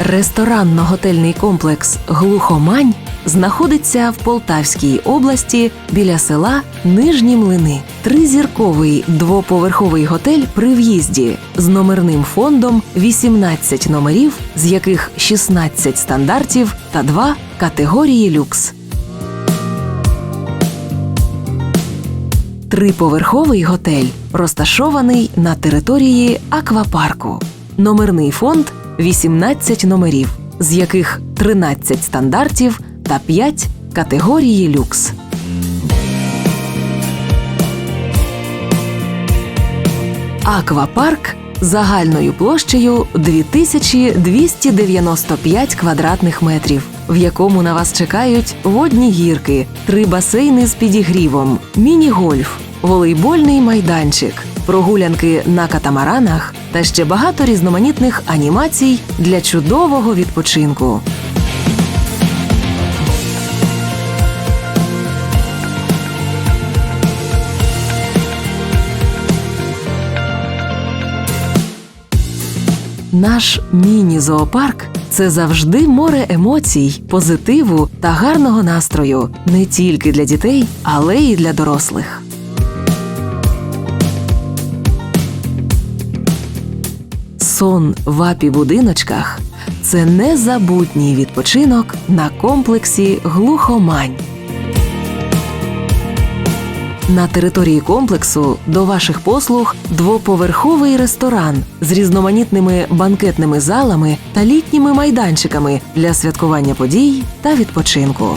Ресторанно-готельний комплекс Глухомань знаходиться в Полтавській області біля села Нижні Млини. Тризірковий двоповерховий готель при в'їзді з номерним фондом 18 номерів, з яких 16 стандартів та 2 категорії люкс. Триповерховий готель розташований на території аквапарку. Номерний фонд 18 номерів, з яких 13 стандартів та 5 категорії люкс. Аквапарк загальною площею 2295 квадратних метрів, в якому на вас чекають водні гірки, три басейни з підігрівом, міні-гольф, волейбольний майданчик, прогулянки на катамаранах та ще багато різноманітних анімацій для чудового відпочинку. Наш міні-зоопарк це завжди море емоцій, позитиву та гарного настрою не тільки для дітей, але й для дорослих. Сон в апі-будиночках це незабутній відпочинок на комплексі глухомань. На території комплексу до ваших послуг двоповерховий ресторан з різноманітними банкетними залами та літніми майданчиками для святкування подій та відпочинку.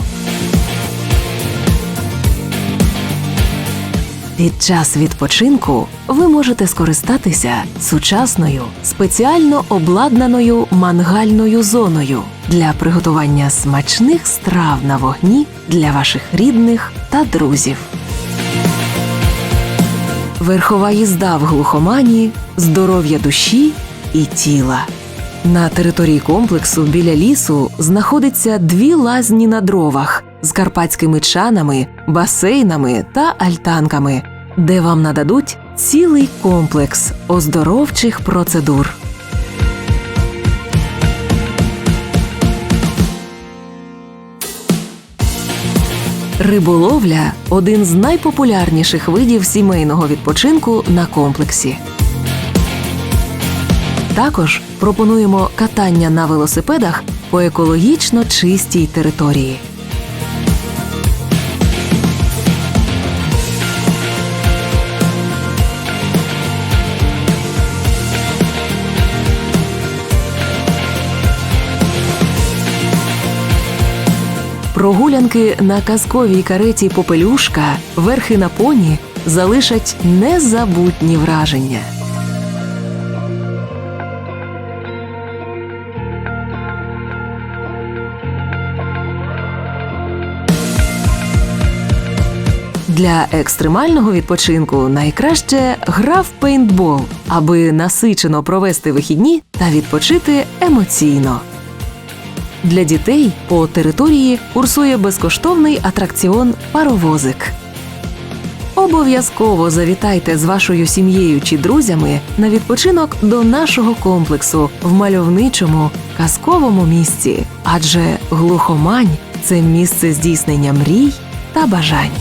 Під час відпочинку ви можете скористатися сучасною спеціально обладнаною мангальною зоною для приготування смачних страв на вогні для ваших рідних та друзів. Верхова їзда в глухомані, здоров'я душі і тіла. На території комплексу біля лісу знаходиться дві лазні на дровах з карпатськими чанами, басейнами та альтанками, де вам нададуть цілий комплекс оздоровчих процедур. Риболовля один з найпопулярніших видів сімейного відпочинку на комплексі. Також пропонуємо катання на велосипедах по екологічно чистій території. Прогулянки на казковій кареті Попелюшка, верхи на поні залишать незабутні враження. Для екстремального відпочинку найкраще гра в пейнтбол, аби насичено провести вихідні та відпочити емоційно. Для дітей по території курсує безкоштовний атракціон Паровозик. Обов'язково завітайте з вашою сім'єю чи друзями на відпочинок до нашого комплексу в мальовничому казковому місці, адже глухомань це місце здійснення мрій та бажань.